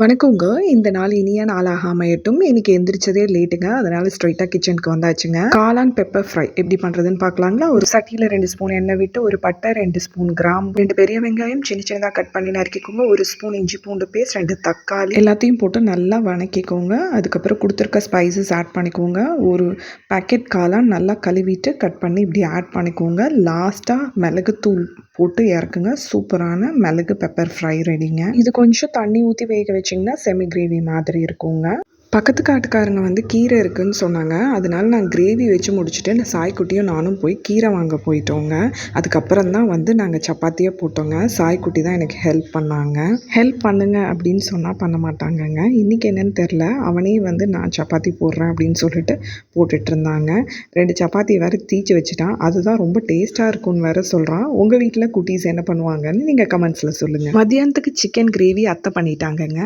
வணக்கங்க. இந்த நாள் இனிய நாளாக அமையட்டும். இன்னைக்கு எந்திரிச்சதே லேட்டுங்க. அதனால ஸ்ட்ரைட்டாக கிச்சனுக்கு வந்தாச்சுங்க. காளான் பெப்பர் ஃப்ரை எப்படி பண்ணுறதுன்னு பார்க்கலாங்களா? ஒரு சட்டியில் ரெண்டு ஸ்பூன் எண்ணெய் விட்டு, ஒரு பட்டை, ரெண்டு ஸ்பூன் கிராம் ரெண்டு பெரிய வெங்காயம் சின்ன சின்னதாக கட் பண்ணி நறுக்கிக்கோங்க. ஒரு ஸ்பூன் இஞ்சி பூண்டு பேஸ்ட், ரெண்டு தக்காளி எல்லாத்தையும் போட்டு நல்லா வணக்கிக்கோங்க. அதுக்கப்புறம் கொடுத்துருக்க ஸ்பைசஸ் ஆட் பண்ணிக்கோங்க. ஒரு பாக்கெட் காளான் நல்லா கழுவிட்டு கட் பண்ணி இப்படி ஆட் பண்ணிக்கோங்க. லாஸ்ட்டாக மிளகுத்தூள் போட்டு இறக்குங்க. சூப்பரான மிளகு பெப்பர் ஃப்ரை ரெடிங்க. இது கொஞ்சம் தண்ணி ஊற்றி வேக வச்சிங்கன்னா செமி கிரேவி மாதிரி இருக்குங்க. பக்கத்து காட்டுக்காரங்க வந்து கீரை இருக்குதுன்னு சொன்னாங்க. அதனால நான் கிரேவி வச்சு முடிச்சுட்டு இந்த சாய்க்குட்டியும் நானும் போய் கீரை வாங்க போயிட்டோங்க. அதுக்கப்புறம் தான் வந்து நாங்கள் சப்பாத்தியே போட்டோங்க. சாய்க்குட்டி தான் எனக்கு ஹெல்ப் பண்ணாங்க. ஹெல்ப் பண்ணுங்க அப்படின்னு சொன்னால் பண்ண மாட்டாங்கங்க. இன்னைக்கு என்னன்னு தெரில அவனே வந்து நான் சப்பாத்தி போடுறேன் அப்படின்னு சொல்லிட்டு போட்டுட்டு இருந்தாங்க. ரெண்டு சப்பாத்தி வேறு தீச்சு வச்சுட்டான். அதுதான் ரொம்ப டேஸ்ட்டாக இருக்கும்னு வேற சொல்கிறான் உங்கள் வீட்டில் குட்டீஸ் என்ன பண்ணுவாங்கன்னு நீங்கள் கமெண்ட்ஸில் சொல்லுங்கள் மதியானத்துக்கு சிக்கன் கிரேவி அத்தை பண்ணிட்டாங்கங்க.